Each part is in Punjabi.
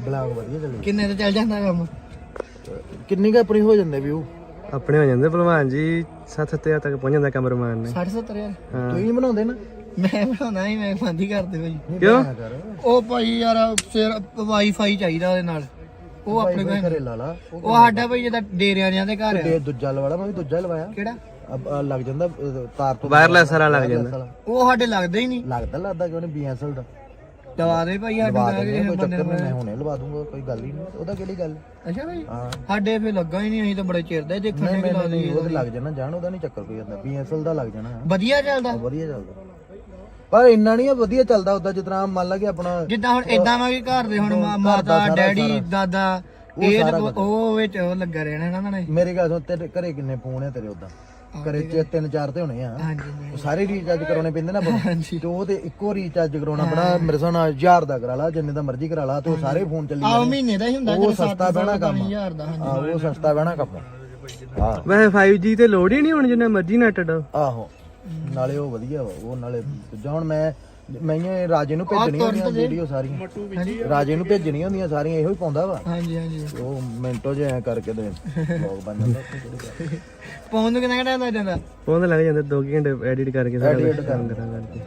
ਬਲਾਗ ਵਧੀਆ ਚੱਲੇ। ਕਿੰਨੇ ਤੇ ਚੱਲ ਜਾਂਦਾ ਕੰਮ? ਕਿੰਨੀ ਕੁ ਆਪਣੀ ਹੋ ਜਾਂਦੇ ਵਿਊ ਆਪਣੇ ਹੋ ਜਾਂਦੇ ਭਲਵਾਨ ਜੀ 7-7 ਤੱਕ ਪਹੁੰਚ ਜਾਂਦਾ ਕਮਰਮਾਨ ਨੇ। 60 70 ਯਾਰ ਤੁਸੀਂ ਨਹੀਂ ਬਣਾਉਂਦੇ ਨਾ? ਮੈਂ ਬਣਾਉਣਾ ਹੀ ਮੈਂ ਹੀ ਕਰਦੇ ਭਾਈ ਕਿਉਂ? ਉਹ ਭਾਈ ਯਾਰ ਫਿਰ ਵਾਈਫਾਈ ਚਾਹੀਦਾ ਉਹਦੇ ਨਾਲ। ਉਹ ਆਪਣੇ ਕੋਲ ਘਰੇ ਲਾ ਲਾ। ਉਹ ਉਹ ਸਾਡਾ ਭਾਈ ਜਿਹਦਾ ਡੇਰਿਆਂ ਜਿਆਂ ਦੇ ਘਰ ਆ। ਤੇ ਦੂਜਾ ਲਵਾੜਾ ਮੈਂ ਵੀ ਦੂਜਾ ਹੀ ਲਵਾਇਆ। ਕਿਹੜਾ? ਅਬ ਆਹ ਲੱਗ ਜਾਂਦਾ ਅਹ, ਤਾਰ ਤੋਂ ਵਾਇਰਲੈਸ ਵਾਲਾ ਲੱਗ ਜਾਂਦਾ। ਵਾਲਾ। ਉਹ ਸਾਡੇ ਲੱਗਦਾ ਹੀ ਨਹੀਂ। ਲੱਗਦਾ ਲੱਗਦਾ ਕਿਉਂ ਨਹੀਂ ਬੀਐਸਐਲ ਦਾ। ਦਵਾ ਦੇ ਭਾਈ ਸਾਡੇ ਦਿੰਦੇ ਕਿਸੇ ਕੋਈ ਚੱਕਰ ਨਹੀਂ ਮੈਂ। ਹੁਣੇ ਲਵਾ ਦੂੰਗਾ ਕੋਈ ਗੱਲ ਹੀ ਨਹੀਂ ਉਹਦਾ ਕਿਹੜੀ ਗੱਲ? ਅੱਛਾ ਭਾਈ ਹਾਂ। ਸਾਡੇ ਫੇ ਲੱਗਾ ਹੀ ਨਹੀਂ ਅਸੀਂ ਤਾਂ ਬੜੇ ਚਿਰ ਦਾ ਦੇਖਣ ਨਹੀਂ ਲਾ ਲਈ ਉਹਦੇ। ਲੱਗ ਜਾਣਾ ਜਾਣ ਉਹਦਾ ਨਹੀਂ ਚੱਕਰ ਕੋਈ ਜਾਂਦਾ ਬੀਐਸਐਲ ਦਾ ਲੱਗ ਜਾਣਾ। ਵਧੀਆ ਚੱਲਦਾ। ਵਧੀਆ ਚੱਲਦਾ। ਪਰ ਇੰਨਾ ਨਹੀਂ ਵਧੀਆ ਚੱਲਦਾ ਉਦਾਂ ਤਰ੍ਹਾਂ ਮੰਨ ਲਾ ਕਿ ਆਪਣਾ ਜਿੱਦਾਂ ਹੁਣ ਇਦਾਂ ਵਾ ਕਿ ਘਰ ਦੇ ਹੁਣ ਮਾਤਾ ਡੈਡੀ ਦਾਦਾ ਇਹ ਉਹ ਵਿੱਚ ਉਹ ਲੱਗਾ ਰਹਿਣਾ ਇਹਨਾਂ ਨੇ। ਮੇਰੇ ਘਰ ਤੋਂ ਤੇਰੇ ਘਰੇ ਕਿੰਨੇ ਫੋਨ ਆ ਤੇਰੇ ਉਦਾਂ ਘਰੇ ਚ ਤਿੰਨ ਚਾਰ ਤੇ ਹੋਣੇ ਆ। ਹਾਂਜੀ ਉਹ ਸਾਰੇ ਰੀਚਾਰਜ ਕਰਾਉਣੇ ਪੈਂਦੇ ਨਾ। ਹਾਂਜੀ। ਤੇ ਉਹ ਤੇ ਇੱਕੋ ਰੀਚਾਰਜ ਕਰਾਉਣਾ ਬੜਾ ਮੇਰੇ ਹਿਸਾਬ ਨਾਲ 1000 ਦਾ ਕਰਾ ਲਾ ਜਿੰਨੇ ਦਾ ਮਰਜ਼ੀ ਕਰਾ ਲਾ ਤੇ ਉਹ ਸਾਰੇ ਫੋਨ ਚੱਲੀ ਆਹ ਮਹੀਨੇ ਦਾ ਹੀ ਹੁੰਦਾ ਉਹ ਸਸਤਾ ਬਹਿਣਾ ਕੰਮ ਹਜ਼ਾਰ ਦਾ ਹਾਂਜੀ। ਆ ਉਹ ਸਸਤਾ ਬਹਿਣਾ ਕੰਮ ਹਾਂ ਵੈਸੇ 5G ਤੇ ਲੋਡ ਹੀ ਨਹੀਂ ਹੁਣ ਜਿੰਨਾ ਮਰਜ਼ੀ ਨੈਟ ਡਾਓ ਆਹੋ। ਨਾਲੇ ਉਹ ਵਧੀਆ ਵਾ ਉਹ ਨਾਲੇ ਦੂਜਾ ਹੁਣ ਮੈਂ ਮੈਂ ਇਹ ਰਾਜੇ ਨੂੰ ਭੇਜਣੀਆਂ ਹੁੰਦੀਆਂ ਵੀਡੀਓ ਸਾਰੀਆਂ। ਰਾਜੇ ਨੂੰ ਭੇਜਣੀਆਂ ਹੁੰਦੀਆਂ ਸਾਰੀਆਂ ਇਹੋ ਹੀ ਪਾਉਂਦਾ ਵਾ। ਹਾਂਜੀ ਹਾਂਜੀ। ਉਹ ਮਿੰਟੋ ਜਿਹਾ ਕਰਕੇ ਤੇ ਵਲੌਗ ਬਣ ਜਾਂਦਾ। ਨੂੰ ਕਿੰਨਾ ਟਾਈਮ ਲੱਗ ਜਾਂਦਾ? ਤੇ ਲੱਗ ਜਾਂਦੇ 2 ਘੰਟੇ ਐਡਿਟ ਕਰਕੇ ਸਾਰਾ Edit ਕੁਛ ਕੰਮ ਕਰਾਂ ਕਰਕੇ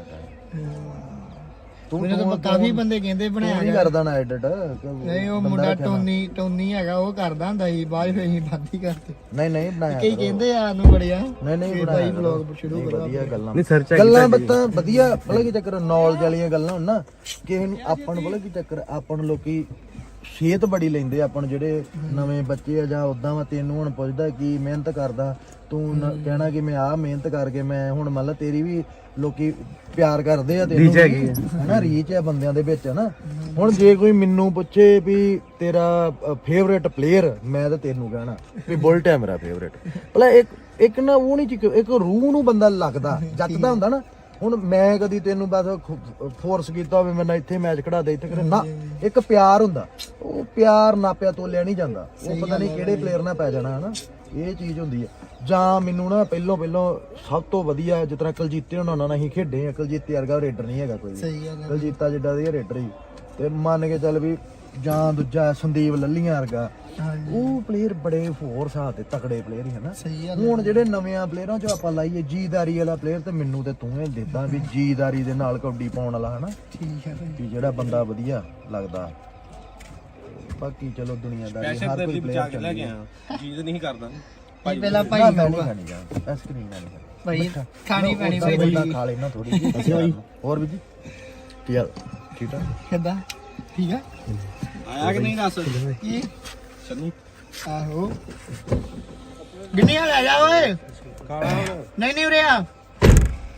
ਤੂੰ ਮੈਨੂੰ ਤਾਂ ਕਾਫੀ ਬੰਦੇ ਕਹਿੰਦੇ ਬਣਾਇਆ ਨਹੀਂ ਕਰਦਾ ਨਾ ਐਡਿਟ। ਨਹੀਂ ਉਹ ਮੁੰਡਾ ਟੋਨੀ ਟੋਨੀ ਹੈਗਾ ਉਹ ਕਰਦਾ ਹੁੰਦਾ ਸੀ ਬਾਅਦ ਵਿੱਚ ਅਸੀਂ ਬੰਦ ਹੀ ਕਰਤੇ ਨਹੀਂ ਨਹੀਂ ਬਣਾਇਆ ਕਈ ਕਹਿੰਦੇ ਆ ਨੂੰ ਬੜਿਆ। ਨਹੀਂ ਨਹੀਂ ਬਣਾਇਆ ਵਲੌਗ ਸ਼ੁਰੂ ਨਹੀਂ, ਵਧੀਆ ਗੱਲਾਂ। ਨਹੀਂ ਸਰਚ ਗੱਲਾਂ ਬੱਤਾਂ ਵਧੀਆ ਪਤਾ ਕੀ ਚੱਕਰ ਨੌਲੇਜ ਵਾਲੀਆਂ ਗੱਲਾਂ ਹੋਣ ਨਾ। ਕਿਸੇ ਨੂੰ ਆਪਾਂ ਨੂੰ ਪਤਾ ਕੀ ਚੱਕਰ ਆਪਾਂ ਨੂੰ ਲੋਕੀ ਸਿਹਤ ਬੜੀ ਲੈਂਦੇ ਆਪਾਂ ਨੂੰ ਜਿਹੜੇ ਨਵੇਂ ਬੱਚੇ ਆ ਜਾਂ ਉਦਾਂ ਵਾ ਤੈਨੂੰ ਹੁਣ ਪੁੱਛਦਾ ਕੀ ਮਿਹਨਤ ਕਰਦਾ ਤੂੰ ਨ- ਕਹਿਣਾ ਕਿ ਮੈਂ ਆਹ ਮਿਹਨਤ ਕਰਕੇ ਮੈਂ ਹੁਣ ਮੰਨ ਲਾ ਤੇਰੀ ਵੀ ਲੋਕੀ ਪਿਆਰ ਕਰਦੇ ਆ ਤੈਨੂੰ ਹੈਗੀ ਹਨਾ ਰੀਚ ਆ ਬੰਦਿਆਂ ਦੇ ਵਿੱਚ ਹਨਾ। ਹੁਣ ਜੇ ਕੋਈ ਮੈਨੂੰ ਪੁੱਛੇ ਵੀ ਤੇਰਾ ਫੇਵਰੇਟ ਪਲੇਅਰ ਮੈਂ ਤਾਂ ਤੈਨੂੰ ਕਹਿਣਾ ਵੀ ਬੁਲਟ ਹੈ ਮੇਰਾ ਫੇਵਰੇਟ ਭਲਾ ਇੱਕ ਇੱਕ ਨਾ ਉਹ ਨਹੀਂ ਇੱਕ ਰੂਹ ਨੂੰ ਬੰਦਾ ਲੱਗਦਾ ਜੱਟਦਾ ਹੁੰਦਾ ਨਾ ਹੁਣ ਮੈਂ ਕਦੀ ਤੈਨੂੰ ਬਸ ਫੋਰਸ ਕੀਤਾ ਹੋਵੇ ਮੈਂ ਇੱਥੇ ਮੈਚ ਖੜਾ ਦੇ ਇੱਥੇ ਕਰੇ ਨਾ ਇੱਕ ਪਿਆਰ ਹੁੰਦਾ। ਉਹ ਪਿਆਰ ਨਾਪਿਆ ਤੋਲਿਆ ਨਹੀਂ ਜਾਂਦਾ। ਉਹ ਪਤਾ ਨਹੀਂ ਕਿਹੜੇ ਪਲੇਅਰ ਨਾਲ ਪੈ ਜਾਣਾ ਹਨਾ? ਇਹ ਚੀਜ਼ ਹੁੰਦੀ ਆ। ਜਾਂ ਮੈਨੂੰ ਨਾ ਪਹਿਲੋਂ ਪਹਿਲੋਂ ਸਭ ਤੋਂ ਵਧੀਆ ਜਿਸ ਤਰ੍ਹਾਂ ਕਲਜੀਤੇ ਉਹਨਾਂ ਨਾਲ ਅਸੀਂ ਖੇਡੇ ਆ। ਕਲਜੀਤੇ ਵਰਗਾ ਰੇਡਰ ਨਹੀਂ ਹੈਗਾ ਕੋਈ। ਸਹੀ ਗੱਲ। ਕਲਜੀਤਾ ਜਿੱਡਾ ਦੀ ਰੇਡਰ ਹੀ। ਤੇ ਮੰਨ ਕੇ ਚੱਲ ਵੀ ਜਾਂ ਦੂਜਾ ਸੰਦੀਪ ਲੱਲੀਆਂ ਵਰਗਾ ਹਾਂਜੀ। ਉਹ ਪਲੇਅਰ ਬੜੇ ਫੋਰਸ ਆ ਤੇ ਤਕੜੇ ਪਲੇਅਰ ਹੀ ਹਨਾ ਸਹੀ ਗੱਲ ਹੁਣ ਜਿਹੜੇ ਨਵਿਆਂ ਪਲੇਅਰਾਂ ਚੋਂ ਆਪਾਂ ਲਾਈਏ ਜੀਦਾਰੀ ਵਾਲਾ ਪਲੇਅਰ ਤੇ ਮੈਨੂੰ ਤੇ ਤੂੰ ਇਹ ਦੇਦਾ ਵੀ ਜੀਦਾਰੀ ਦੇ ਨਾਲ ਕਬੱਡੀ ਪਾਉਣ ਵਾਲਾ ਹਨਾ ਠੀਕ ਹੈ ਭਾਈ। ਵੀ ਜਿਹੜਾ ਬੰਦਾ ਵਧੀਆ ਲੱਗਦਾ। ਬਾਕੀ ਚਲੋ ਦੁਨੀਆਦਾਰੀ ਹਰ ਕੋਈ ਪਲੇਅਰ ਚੱਲ ਗਿਆ ਚੀਜ਼ ਨਹੀਂ ਕਰਦਾ। ਇਹ ਪਹਿਲਾਂ ਭਾਈ ਮੈਂ ਨਹੀਂ ਖਾਣੀ ਜਾ ਐਸਕ੍ਰੀਮ ਨਹੀਂ ਖਾਣੀ ਭਾਈ ਖਾਣੀ ਪੈਣੀ ਭਾਈ ਭਾਈ। ਬੰਦਾ ਖਾ ਲੈਣਾ ਥੋੜੀ ਜਿਹੀ। ਅੱਛਾ ਭਾਈ ਹੋਰ ਵੀ ਜੀ? ਕੀ ਹਾਲ? ਠੀਕ ਆ ਕਿੱਦਾਂ? ਠੀਕ ਆ ਆਇਆ ਕਿ ਨਹੀਂ ਦੱਸ? ਕੀ? ਸੰਨੀ ਆਹੋ। ਗਿੰਨੀ ਆ ਜਾ ਓਏ। ਕਾਲਾ ਨਹੀਂ ਨਹੀਂ ਉਰੇ ਆ।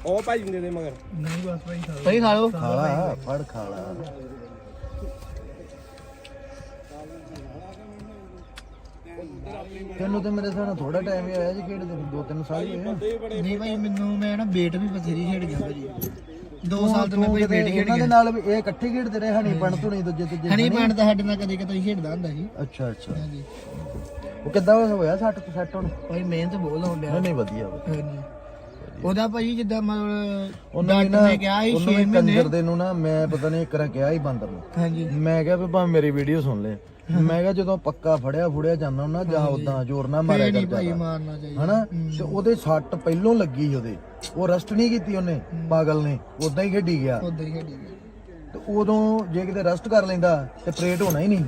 ਉਹ ਭਾਈ ਹੁੰਦੇ ਦੇ ਮਗਰ। ਨਹੀਂ ਬਸ ਭਾਈ ਖਾ ਭਾਈ ਖਾ ਲਓ। ਖਾਲਾ ਫੜ ਖਾਲਾ ਤੈਨੂੰ ਤੇ ਮੇਰੇ ਸਾਹ ਥੋੜਾ ਟਾਈਮ ਹੀ ਆਇਆ ਜੀ ਕਿਹੜੇ ਦਿਨ ਦੋ ਤਿੰਨ ਸਾਲ ਹੀ ਹੋਏ ਨਹੀਂ ਭਾਈ ਮੈਨੂੰ ਮੈਂ ਨਾ ਬੇਟ ਵੀ ਬਥੇਰੀ ਖੇਡ ਗਿਆ ਭਾਜੀ। 2 ਸਾਲ ਤੋਂ ਮੈਂ ਬੇਟ ਖੇਡ ਇਹਨਾਂ ਦੇ ਨਾਲ ਵੀ ਇਹ ਇਕੱਠੇ ਖੇਡਦੇ ਰਹੇ ਹਣੀ ਬਣ ਧੁਣੀ ਦੂਜੇ ਦੂਜੇ ਹਣੀ ਪੈਂਟ ਤਾਂ ਸਾਡੇ ਨਾਲ ਕਦੇ ਕਦੇ ਖੇਡਦਾ ਹੁੰਦਾ ਸੀ। ਅੱਛਾ ਅੱਛਾ। ਹਾਂਜੀ। ਉਹ ਕਿੱਦਾਂ ਹੋਇਆ ਸੱਟ ਤੋਂ ਸੈੱਟ ਹੁਣ? ਭਾਈ ਮਿਹਨਤ ਬਹੁਤ ਲਾਉਣ ਡਿਆ। ਨਹੀਂ ਨਹੀਂ ਵਧੀਆ। ਹਾਂਜੀ। ਉਹਦਾ ਭਾਈ ਜਿੱਦਾਂ ਮਤਲਬ ਉਹਨੂੰ ਨਾ ਕਿਹਾ ਸੀ ਉਹਨੂੰ 6 ਵੀ ਮਹੀਨੇ। ਕੰਜਰ ਦੇ ਨੂੰ ਨਾ ਮੈਂ ਪਤਾ ਨਹੀਂ ਕਰਾਂ ਕਿਹਾ ਹੀ ਬਾਂਦਰ ਨੂੰ। ਹਾਂਜੀ। ਮੈਂ ਕਿਹਾ ਵੀ ਭਾਵੇਂ ਮੇਰੀ ਵੀਡੀਓ ਸੁਣ ਲੈ। ਮੈਂ ਕਿਹਾ ਜਦੋਂ ਪੱਕਾ ਫੜਿਆ ਫੁੜਿਆ ਜਾਂਦਾ ਨਾ ਜਾਂ ਉਦਾਂ ਜ਼ੋਰ ਨਾ ਮਾਰਿਆ ਫੇਰ ਕਰ ਨਹੀਂ ਭਾਈ। ਮਾਰਨਾ ਚਾਹੀਦਾ। ਹਨਾ? ਤੇ ਉਹਦੇ ਸੱਟ ਪਹਿਲੋਂ ਲੱਗੀ ਉਹਦੇ। ਉਹ ਰੈਸਟ ਨਹੀਂ ਕੀਤੀ ਉਹਨੇ ਪਾਗਲ ਨੇ। ਉਦਾਂ ਹੀ ਖੇਡੀ ਗਿਆ। ਹੀ ਖੇਡੀ ਤੇ ਉਦੋਂ ਜੇ ਕਿਤੇ ਰੈਸਟ ਕਰ ਲੈਂਦਾ ਤੇ ਪਰੇਡ ਹੋਣਾ ਹੀ ਨਹੀਂ।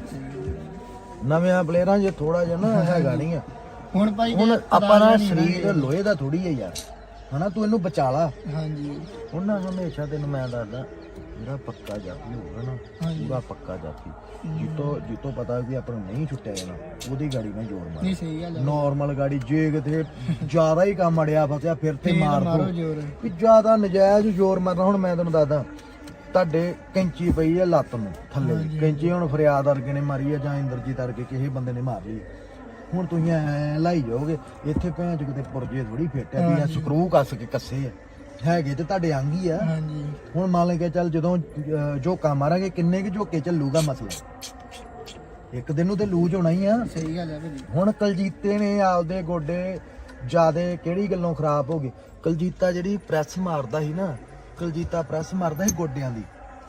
ਨਵਿਆਂ ਪਲੇਅਰਾਂ 'ਚ ਥੋੜਾ ਜਿਹਾ ਨਾ ਹੈਗਾ ਨਹੀਂ ਆ। ਹੁਣ ਭਾਈ ਹੁਣ ਜੇ ਆਪਾਂ ਨਾ ਨਹੀਂ ਸਰੀਰ ਲੋਹੇ ਦਾ ਥੋੜੀ ਹੈ ਯਾਰ। ਹਨਾ ਤੂੰ ਇਹਨੂੰ ਬਚਾ ਲਾ। ਹਾਂਜੀ। ਉਹਨਾਂ ਹਮੇਸ਼ਾ ਤੈਨੂੰ ਮੈਂ ਦੱਸਦਾ ਜਿਹੜਾ ਪੱਕਾ ਜਾਤੀ ਹੋਊਗਾ ਨਾ ਪੂਰਾ ਪੱਕਾ ਜਾਤੀ। ਜਿੱਤੋਂ ਜਿੱਤੋਂ ਪਤਾ ਵੀ ਆਪਾਂ ਨੂੰ ਨਹੀਂ ਛੁੱਟਿਆ ਜਾਣਾ ਉਹਦੀ ਗਾੜੀ ਨਾਲ ਜੋੜ ਮਾਰ। ਨਹੀਂ ਸਹੀ ਗੱਲ ਹੈ। ਨਾਰਮਲ ਗਾੜੀ ਜੇ ਕਿਤੇ ਜ਼ਿਆਦਾ ਹੀ ਕੰਮ ਅੜਿਆ ਫਸਿਆ ਫਿਰ ਤੇ ਮਾਰ ਮਾਰੋ ਦੋ ਜ਼ੋਰ। ਵੀ ਜ਼ਿਆਦਾ ਨਜਾਇਜ਼ ਜ਼ੋਰ ਮਾਰਨਾ ਹੁਣ ਮੈਂ ਤੈਨੂੰ ਦੱਸਦਾ ਤੁਹਾਡੇ ਕੈਂਚੀ ਪਈ ਹੈ ਲੱਤ ਨੂੰ ਥੱਲੇ। ਕੈਂਚੀ ਹੁਣ ਫਰਿਆਦ ਵਰਗੇ ਨੇ ਮਾਰੀ ਹੈ ਜਾਂ ਇੰਦਰਜੀਤ ਵਰਗੇ ਕਿਸੇ ਬੰਦੇ ਨੇ ਮਾਰ ਲਈ ਹੈ। ਹੁਣ ਤੁਸੀਂ ਐ ਲਾਈ ਜਾਓਗੇ ਇੱਥੇ ਭੈਣ ਚ ਕਿਤੇ ਪੁਰਜੇ ਥੋੜੀ ਫਿੱਟ ਹੈ ਵੀ ਆ ਸਕਰੂ ਕੱਸ ਕੇ ਕੱਸੇ ਆ ਹੈਗੇ ਤੇ ਤੁਹਾਡੇ ਅੰਗ ਹੀ ਆ। ਹਾਂਜੀ। ਹੁਣ ਮੰਨ ਕੇ ਚੱਲ ਜਦੋਂ ਅਹ, ਝੋਕਾ ਮਾਰਾਂਗੇ ਕਿੰਨੇ ਕੁ ਝੋਕੇ ਚੱਲੂਗਾ ਮਸਲਾ? ਇੱਕ ਦਿਨ ਨੂੰ ਤੇ ਲੂਜ ਹੋਣਾ ਹੀ ਆ। ਸਹੀ ਗੱਲ ਹੈ ਭਾਜੀ ਹੁਣ ਕਲਜੀਤੇ ਨੇ ਆਪਦੇ ਗੋਡੇ ਜਿਆਦੇ ਕਿਹੜੀ ਗੱਲੋਂ ਖਰਾਬ ਹੋ ਗਏ? ਕਲਜੀਤਾ ਜਿਹੜੀ ਪ੍ਰੈਸ ਮਾਰਦਾ ਸੀ ਨਾ ਕਲਜੀਤਾ ਪ੍ਰੈਸ ਮਾਰਦਾ ਸੀ ਗੋਡਿਆਂ ਦੀ।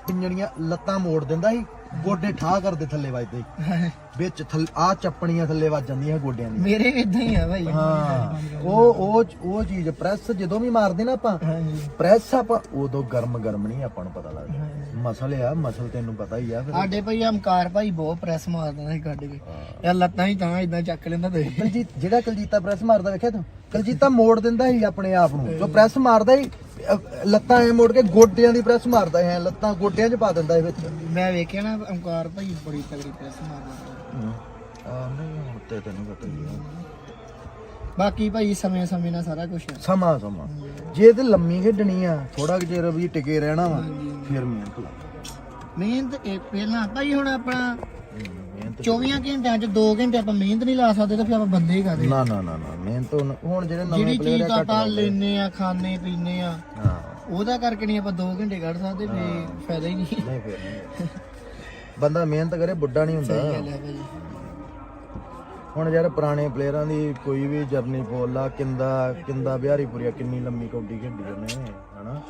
ਪਿੰਜਣੀਆਂ ਲੱਤਾਂ ਮੋੜ ਦਿੰਦਾ ਸੀ ਗੋਡੇ ਠਾਹ ਕਰਦੇ ਥੱਲੇ ਵੱਜਦੇ ਸੀ। ਵਿੱਚ ਥੱਲੇ ਆ ਚੱਪਣੀਆਂ ਥੱਲੇ ਵੱਜ ਜਾਂਦੀਆਂ ਗੋਡਿਆਂ ਦੀਆਂ। ਮੇਰੇ ਇਦਾਂ ਹੀ ਆ ਭਾਈ। ਹਾਂ ਉਹ ਉਹ ਉਹ ਚੀਜ਼ ਪ੍ਰੈਸ ਜਦੋਂ ਵੀ ਮਾਰਦੇ ਨਾ ਆਪਾਂ ਹਾਂਜੀ। ਪ੍ਰੈਸ ਆਪਾਂ ਉਦੋਂ ਗਰਮ ਗਰਮ ਨਹੀਂ ਆਪਾਂ ਨੂੰ ਪਤਾ ਲੱਗਦਾ। ਮਸਲ ਆ ਮਸਲ ਤੈਨੂੰ ਪਤਾ ਹੀ ਆ ਫਿਰ। ਸਾਡੇ ਭਾਈ ਹਮਕਾਰ ਭਾਈ ਬਹੁਤ ਪ੍ਰੈਸ ਮਾਰਦਾ ਸੀ ਕੱਢ ਕੇ। ਯਾਰ ਲੱਤਾਂ ਹੀ ਤਾਂ ਇਦਾਂ ਚੱਕ ਲੈਂਦਾ ਤੇ। ਕਲਜੀਤ ਜਿਹੜਾ ਕਲਜੀਤਾ ਪ੍ਰੈਸ ਮਾਰਦਾ ਵੇਖਿਆ ਤੂੰ? ਕਲਜੀਤਾ ਮੋੜ ਦਿੰਦਾ ਸੀ ਆਪਣੇ ਆਪ ਨੂੰ। ਜੋ ਪ੍ਰੈਸ ਮਾਰਦਾ ਸੀ ਲੱਤਾਂ ਐ ਮੋੜ ਕੇ ਗੋਡਿਆਂ ਦੀ ਪ੍ਰੈਸ ਮਾਰਦਾ ਹੈ ਲੱਤਾਂ ਗੋਡਿਆਂ 'ਚ ਪਾ ਦਿੰਦਾ ਸੀ ਵਿੱਚ। ਮੈਂ ਵੇਖਿਆ ਨਾ ਹਮਕਾਰ ਭਾਈ ਬੜੀ ਤਗੜੀ ਪ੍ਰੈਸ ਮਾਰਦਾ ਆ ਨਹੀਂ ਹੁਣ ਤੇ ਤੈਨੂੰ ਪਤਾ ਹੀ ਆ ਬਾਕੀ ਭਾਈ ਸਮੇਂ ਸਮੇਂ ਨਾਲ ਸਾਰਾ ਕੁਝ ਸਮਾਂ ਸਮਾਂ। ਜੇ ਤੇ ਲੰਮੀ ਖੇਡਣੀ ਆ ਥੋੜਾ ਕੁ ਵੀ ਟਿਕੇ ਰਹਿਣਾ ਵਾ ਫਿਰ ਮਿਹਨਤ ਲਾ। ਮਿਹਨਤ ਇਹ ਪਹਿਲਾਂ ਭਾਈ ਹੁਣ ਆਪਣਾ ਮਿਹਨਤ 24 ਘੰਟਿਆਂ ਚ 2 ਘੰਟੇ ਆਪਾਂ ਮਿਹਨਤ ਨਹੀਂ ਲਾ ਸਕਦੇ ਤਾਂ ਫਿਰ ਆਪਾਂ ਬੰਦੇ ਹੀ ਕਰਦੇ। ਨਾ ਨਾ ਨਾ ਨਾ ਮਿਹਨਤ ਹੁਣ- ਹੁਣ ਜਿਹੜੇ ਨਵੇਂ ਪਲੇਅਰ ਆ ਘੱਟ ਆਪਾਂ ਲਾਉਂਦੇ ਲੈਨੇ ਆ ਖਾਣੇ ਪੀਨੇ ਆ ਹਾਂ। ਉਹਦਾ ਕਰਕੇ ਨਹੀਂ ਆਪਾਂ 2 ਘੰਟੇ ਕੱਢ ਸਕਦੇ ਫੇ ਫਾਇਦਾ ਹੀ ਨਹੀਂ। ਨਹੀਂ ਫਿਰ ਨਹੀਂ। ਬੰਦਾ ਮਿਹਨਤ ਕਰੇ ਬੁੱਢਾ ਨਹੀਂ ਹੁੰਦਾ। ਗੱਲ ਹੈ ਭਾਈ ਹੁਣ ਯਾਰ ਪੁਰਾਣੇ ਪਲੇਅਰਾਂ ਦੀ ਕੋਈ ਵੀ ਜਰਨੀ ਫੋਲ ਲਾ ਕਿੰਦਾ ਕਿੰਦਾ ਬਿਹਾਰੀਪੁਰੀਆ ਕਿੰਨੀ ਲੰਮੀ ਕੌਡੀ ਖੇਡੀ ਉਹਨੇ ਹਨਾ?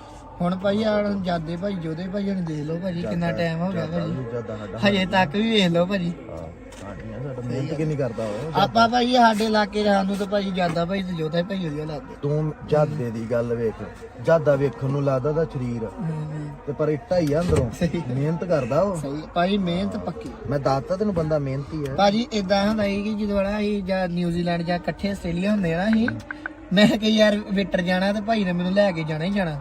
ਹੁਣ ਭਾਈ ਆ ਜਾਦੇ ਭਾਈ ਜੋਦੇ ਭਾਈ ਹੁਣ ਦੇਖ ਲਓ ਭਾਜੀ ਕਿੰਨਾ ਟਾਈਮ ਹੋ ਗਿਆ ਭਾਜੀ। ਹਜੇ ਤੱਕ ਵੀ ਵੇਖ ਲਓ ਭਾਜੀ। ਮਿਹਨਤ ਕਿੰਨੀ ਕਰਦਾ ਉਹ। ਆਪਾਂ ਭਾਈ ਸਾਡੇ ਇਲਾਕੇ ਦੇ ਸਾਨੂੰ ਤਾਂ ਭਾਈ ਜਾਦਾ ਭਾਈ ਤੇ ਜੋਦਾ ਭਾਈ ਵਧੀਆ ਲੱਗਦੇ। ਤੂੰ ਜਾਦੇ ਦੀ ਗੱਲ ਵੇਖ ਜਾਦਾ ਵੇਖਣ ਨੂੰ ਲੱਗਦਾ ਤਾਂ ਸਰੀਰ। ਤੇ ਪਰ ਇੱਟਾ ਹੀ ਆ ਅੰਦਰੋਂ। ਮਿਹਨਤ ਕਰਦਾ ਉਹ। ਸਹੀ ਭਾਈ ਮਿਹਨਤ ਪੱਕੀ। ਮੈਂ ਦੱਸਤਾ ਤੈਨੂੰ ਬੰਦਾ ਮਿਹਨਤੀ ਹੈ। ਭਾਜੀ ਇਦਾਂ ਹੁੰਦਾ ਸੀ ਕਿ ਜਦੋਂ ਵਾਲਾ ਅਸੀਂ ਜਾਂ ਨਿਊਜ਼ੀਲੈਂਡ ਜਾਂ ਇਕੱਠੇ ਆਸਟ੍ਰੇਲੀਆ ਹੁੰਦੇ ਨਾ ਅਸੀਂ ਮੈਂ ਕਿ ਯਾਰ ਵਿਟਰ ਜਾਣਾ ਤੇ ਭਾਈ ਨੇ ਮੈਨੂੰ ਲੈ ਕੇ ਜਾਣਾ ਹੀ ਜਾਣਾ।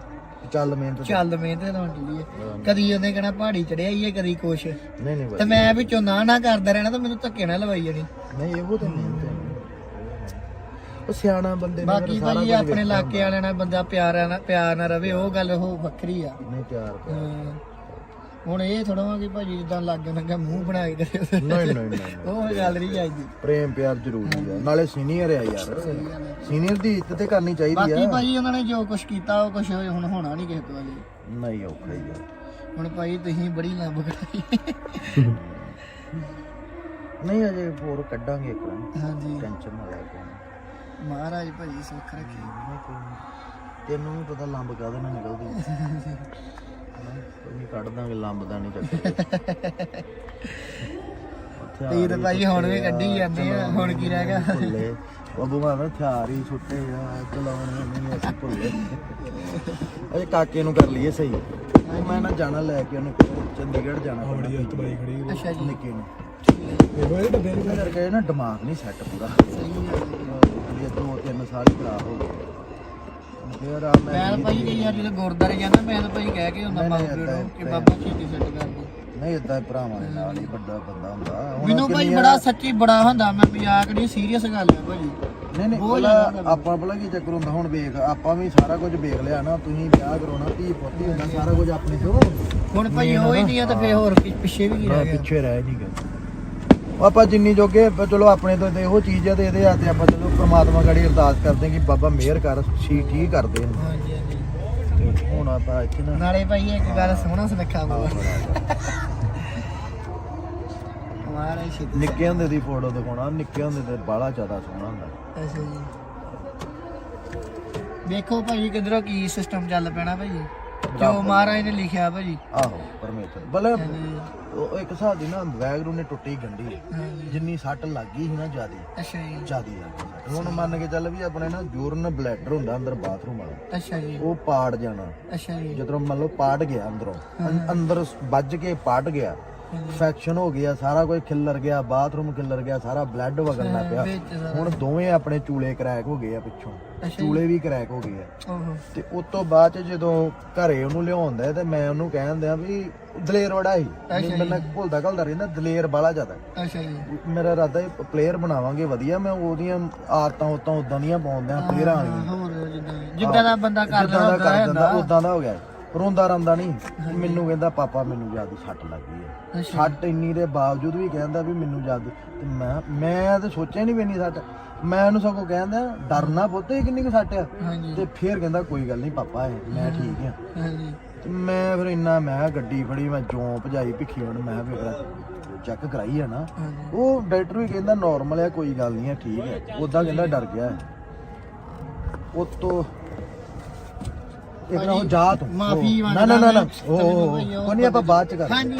ਚੱਲ ਮਿਹਨਤ ਚੱਲ ਮਿਹਨਤ ਦੀ ਹੈ ਕਦੀ ਉਹਨੇ ਕਹਣਾ ਪਹਾੜੀ ਚੜਿਆ ਹੀ ਕਦੀ ਕੁਛ। ਨਹੀਂ ਨਹੀਂ ਤੇ ਮੈਂ ਵਿੱਚੋਂ ਨਾ ਨਾ ਕਰਦਾ ਰਹਿਣਾ ਤਾਂ ਮੈਨੂੰ ਧੱਕੇ ਨਾਲ ਲਵਾਈ ਜਾਣੀ। ਨਹੀਂ ਇਹੋ ਤਾਂ ਮਿਹਨਤ ਹੈ ਉਹ ਸਿਆਣਾ ਬੰਦੇ ਨੇ ਬਾਕੀ ਭਾਈ ਆਪਣੇ ਇਲਾਕੇ ਵਾਲਿਆਂ ਨਾਲ ਬੰਦਾ ਪਿਆਰ ਨਾਲ ਪਿਆਰ ਨਾਲ ਰਵੇ ਉਹ ਗੱਲ ਉਹ ਵੱਖਰੀ ਆ। ਨਹੀਂ ਪਿਆਰ। ਹੁਣ ਇਹ ਥੋੜਾ ਵਾ ਕਿ ਭਾਜੀ ਜਿੱਦਾਂ ਲੱਗ ਨੰਗਾ ਮੂੰਹ ਬਣਾ ਕੇ ਨਹੀਂ ਨਹੀਂ ਨਹੀਂ ਉਹ ਗੱਲ ਨਹੀਂ ਚਾਹੀਦੀ। ਪ੍ਰੇਮ ਪਿਆਰ ਜ਼ਰੂਰੀ ਆ। ਨਾਲੇ ਸੀਨੀਅਰ ਆ ਯਾਰ। ਸੀਨੀਅਰ ਦੀ ਇੱਜ਼ਤ ਤੇ ਕਰਨੀ ਚਾਹੀਦੀ ਬਾਕੀ ਆ ਭਾਜੀ ਉਹਨਾਂ ਨੇ ਜੋ ਕੁਝ ਕੀਤਾ ਉਹ ਕੁਝ ਹੁਣ ਹੋਣਾ ਨਹੀਂ ਕਿਸੇ ਤੋਂ ਨਹੀਂ ਔਖਾ ਹੀ ਆ। ਹੁਣ ਭਾਈ ਤੁਸੀਂ ਬੜੀ ਲੰਬ ਕਰਾਈ। ਨਹੀਂ ਅਜੇ ਹੋਰ ਕੱਢਾਂਗੇ ਇੱਕ ਵਾਰ। ਹਾਂਜੀ। ਟੈਨਸ਼ਨ ਨਾ ਲੈ ਕੋਈ ਮਹਾਰਾਜ ਭਾਜੀ ਸੁੱਖ ਰੱਖੇ। ਤੈਨੂੰ ਵੀ ਪਤਾ ਲੰਬ ਕਾਹਦੇ ਨਾਲ ਨਿਕਲਦੀ? ਕੋਈ ਨਹੀਂ ਕੱਢ ਦਾਂਗੇ ਲੰਬ ਦਾ ਨਹੀਂ ਚੱਕਰ ਹਥਿਆਰ ਤੀਰ ਹੀ ਭਾਈ ਹੁਣ ਵੀ ਸੁੱਟੇ ਕੱਢੀ ਜਾਂਦੇ ਆ ਹੁਣ ਕੀ ਰਹਿ ਗਿਆ? ਭੁੱਲੇ। ਬਾਬੂ ਮਾਨ ਹਥਿਆਰ ਹੀ ਛੁੱਟੇ ਆ ਚਲਾਉਣੇ ਨਹੀਂ ਅਸੀਂ ਭੁੱਲੇ। ਅਜੇ ਕਾਕੇ ਨੂੰ ਕਰ ਲਈਏ ਸਹੀ। ਮੈਂ ਨਾ ਜਾਣਾ ਲੈ ਕੇ ਉਹਨੂੰ ਚੰਡੀਗੜ੍ਹ ਜਾਣਾ ਬੜੀ ਹੱਥ ਅੱਛਾ ਜੀ। ਨਿੱਕੇ ਨੂੰ। ਇਹਦੇ ਕਰਕੇ ਨਾ ਦਿਮਾਗ ਨਹੀਂ ਸੈੱਟ ਪੂਰਾ। ਸਹੀ ਹੈ ਇਹ ਦੋ ਤਿੰਨ ਸਾਲ ਹੀ ਖਰਾਬ ਹੋ ਗਏ। ਫਿਰ ਆ ਮੈਂ ਮੈਂ ਤਾਂ ਭਾਈ ਕਈ ਵਾਰ ਜਦੋਂ ਗੁਰਦਾਰੇ ਜਾਂਦਾ ਮੈਂ ਤਾਂ ਭਾਈ ਕਹਿ ਕੇ ਹੁੰਦਾ ਨਹੀਂ, ਬਾਬੇ ਏਦਾਂ- ਨੂੰ ਕਿ ਬਾਬਾ ਛੇਤੀ ਸੈੱਟ ਕਰ ਦੇ। ਨਹੀਂ ਇਦਾਂ ਭਰਾਵਾਂ ਦੇ ਨਾਲ ਹੀ ਵੱਡਾ ਬੰਦਾ ਹੁੰਦਾ। ਹੁਣ ਮੈਨੂੰ ਭਾਈ ਕਿੰਨੀਆਂ- ਬੜਾ ਸੱਚੀ ਬੜਾ ਹੁੰਦਾ ਮੈਂ ਮਜ਼ਾਕ ਨਹੀਂ ਸੀਰੀਅਸ ਗੱਲ ਹੈ ਭਾਜੀ ਨਹੀਂ ਨਹੀਂ ਬਹੁਤ ਭਲਾ ਜ਼ਿਆਦਾ ਆਪਾਂ ਭਲਾ ਕੀ ਚੱਕਰ ਹੁੰਦਾ ਹੁਣ ਵੇਖ ਆਪਾਂ ਵੀ ਸਾਰਾ ਕੁਝ ਵੇਖ ਲਿਆ ਨਾ ਤੁਸੀਂ ਵਿਆਹ ਕਰਾਉਣਾ ਧੀ ਪੁੱਤੀ ਹੁੰਦਾ ਸਾਰਾ ਕੁਝ ਆਪਣੇ ਤੋਂ। ਹੁਣ ਭਾਈ ਉਹ ਹੀ ਨਹੀਂ ਆ ਤਾਂ ਫੇਰ ਹੋਰ ਪਿ- ਪਿੱਛੇ ਵੀ ਕੀ ਨਾ ਰਹਿ ਗਿਆ? ਪਿੱਛੇ ਰਹਿ ਨਹੀਂ ਗਏ ਉਹ ਆਪਾਂ ਜਿੰਨੀ ਜੋਗੇ ਪ- ਚਲੋ ਆਪਣੇ ਤੋਂ ਤੇ ਇਹੋ ਚੀਜ਼ ਆ ਤੇ ਇਹਦੇ ਹੱਥ ਆਪਾਂ ਚਲੋ ਪ੍ਰਮਾਤਮਾ ਗੜੀ ਅਰਦਾਸ ਕਰਦੇ ਹਾਂ ਕਿ ਬਾਬਾ ਮਿਹਰ ਕਰ ਸੀ ਠੀਕ ਕਰਦੇ ਨੇ। ਹਾਂਜੀ ਹਾਂਜੀ। ਤੇ ਹੁਣ ਆਪਾਂ ਇੱਥੇ ਨਾ ਨਾਲੇ ਭਾਈ ਇੱਕ ਗੱਲ ਸੋਹਣਾ ਸੁਨੱਖਾ ਬੋਲ। ਮਹਾਰਾਜ ਛੇਤੀ ਨਿੱਕੇ ਹੁੰਦੇ ਦੀ ਫੋਟੋ ਦਿਖਾਉਣਾ ਨਿੱਕੇ ਹੁੰਦੇ ਤੇ ਬਾਹਲਾ ਜ਼ਿਆਦਾ ਸੋਹਣਾ ਹੁੰਦਾ। ਅੱਛਾ ਜੀ। ਵੇਖੋ ਭਾਈ ਕਿਧਰੋਂ ਕੀ ਸਿਸਟਮ ਚੱਲ ਪੈਣਾ ਭਾਈ। ਜੋ ਮਹਾਰਾਜ ਨੇ ਲਿਖਿਆ ਭਾਜੀ ਆਹੋ ਪਰਮੇਸ਼ਰ। ਬਲੇ ਉਹ ਇੱਕ ਹਿਸਾਬ ਦੀ ਨਾ ਵੈਗਰੂ ਨੇ ਟੁੱਟੀ ਗੰਢੀ ਜਿੰਨੀ ਸੱਟ ਲੱਗੀ ਸੀ ਨਾ ਜਿਆਦੀ ਅੱਛਾ ਜੀ। ਜਿਆਦੀ ਲੱਗੀ। ਹੁਣ ਮੰਨ ਕੇ ਚੱਲ ਵੀ ਆਪਣੇ ਨਾ ਯੂਰਨ ਬਲੈਡਰ ਹੁੰਦਾ ਅੰਦਰ ਬਾਥਰੂਮ ਵਾਲਾ ਅੱਛਾ ਜੀ। ਉਹ ਪਾੜ ਜਾਣਾ। ਅੱਛਾ ਜੀ। ਜਦੋਂ ਮੰਨ ਲਓ ਪਾੜ ਗਿਆ ਅੰਦਰੋਂ ਅੰਦਰ ਵੱਜ ਕੇ ਪਾੜ ਗਿਆ ਇਨਫੈਕਸ਼ਨ ਹੋ ਗਿਆ ਸਾਰਾ ਕੁਝ ਖਿੱਲਰ ਗਿਆ ਬਾਥਰੂਮ ਖਿੱਲਰ ਗਿਆ ਸਾਰਾ ਬਲੱਡ ਵਗਣਾ ਪਿਆ। ਹੁਣ ਦੋਵੇਂ ਆਪਣੇ ਚੂਲੇ ਕਰੈਕ ਹੋ ਗਏ ਆ ਪਿੱਛੋਂ। ਚੂਲੇ ਵੀ ਕਰੈਕ ਹੋ ਗਏ ਆ। ਤੇ ਉਸ ਤੋਂ ਬਾਅਦ ਜਦੋਂ ਘਰੇ ਉਹਨੂੰ ਲਿਆਉਂਦਾ ਤੇ ਮੈਂ ਉਹਨੂੰ ਕਹਿਣ ਦਿਆਂ ਵੀ ਦਲੇਰ ਬੜਾ ਹੀ ਮੈਨੂੰ ਭੁੱਲਦਾ ਘਲਦਾ ਰਹਿੰਦਾ ਦਲੇਰ ਬਾਲਾ ਜ਼ਿਆਦਾ। ਅੱਛਾ ਜੀ। ਮੇਰਾ ਇਰਾਦਾ ਹੈ ਪਲੇਅਰ ਬਣਾਵਾਂਗੇ ਵਧੀਆ ਮੈਂ ਉਹਦੀਆਂ ਆਦਤਾਂ ਉਤਾਂ ਉਦਾਂ ਦੀਆਂ ਪਾਉਂਦਿਆਂ ਪਲੇਅਰਾਂ ਵਾਲੀਆਂ। ਜਿੱਦਾਂ ਦਾ ਬੰਦਾ ਕਰ ਲੈਂਦਾ ਉਦਾਂ ਦਾ ਹੋ ਗਿਆ। ਰੋਂਦਾ ਰੰਦਾ ਨਹੀਂ। ਮੈਨੂੰ ਕਹਿੰਦਾ ਪਾਪਾ ਮੈਨੂੰ ਜ਼ਿਆਦਾ ਸੱਟ ਲੱਗੀ ਹੈ। ਅੱਛਾ। ਸੱਟ ਇੰਨੀ ਦੇ ਬਾਵਜੂਦ ਵੀ ਕਹਿੰਦਾ ਵੀ ਮੈਨੂੰ ਤੇ ਮੈਂ ਮੈਂ ਤਾਂ ਸੋਚਿਆ ਨਹੀਂ ਵੀ ਇੰਨੀ ਸੱਟ। ਮੈਂ ਉਹਨੂੰ ਸਗੋਂ ਕਹਿੰਦਾ ਡਰਨਾ ਪੁੱਤ ਇਹ ਕਿੰਨੀ ਕੁ ਸੱਟ ਆ ਤੇ ਫੇਰ ਕਹਿੰਦਾ ਕੋਈ ਗੱਲ ਨਹੀਂ ਪਾਪਾ ਇਹ ਮੈਂ ਠੀਕ ਹਾਂਜੀ। ਤੇ ਮੈਂ ਫਿਰ ਇੰਨਾ ਮੈਂ ਗੱਡੀ ਫੜੀ ਮੈਂ ਜੋਂ ਭਜਾਈ ਭਿੱਖੀ ਹੁਣ ਮੈਂ ਫਿਰ ਚੈੱਕ ਕਰਾਈ ਆ ਨਾ। ਉਹ ਡਾਕਟਰ ਵੀ ਕਹਿੰਦਾ ਨਾਰਮਲ ਹੈ ਕੋਈ ਗੱਲ ਨਹੀਂ ਹੈ ਠੀਕ ਹੈ। ਉਦਾਂ ਕਹਿੰਦਾ ਡਰ ਗਿਆ ਹੈ। ਉਹ ਤੋਂ ਇੱਕ ਨਾ ਉਹ ਜਾ ਤੂੰ। ਮਾਫ਼ੀ ਨਾ ਨਾ ਨਾ ਉਹ- ਕੋਈ ਨਹੀਂ ਆਪਾਂ ਬਾਅਦ ਚ ਕਰ ਹਾਂਜੀ।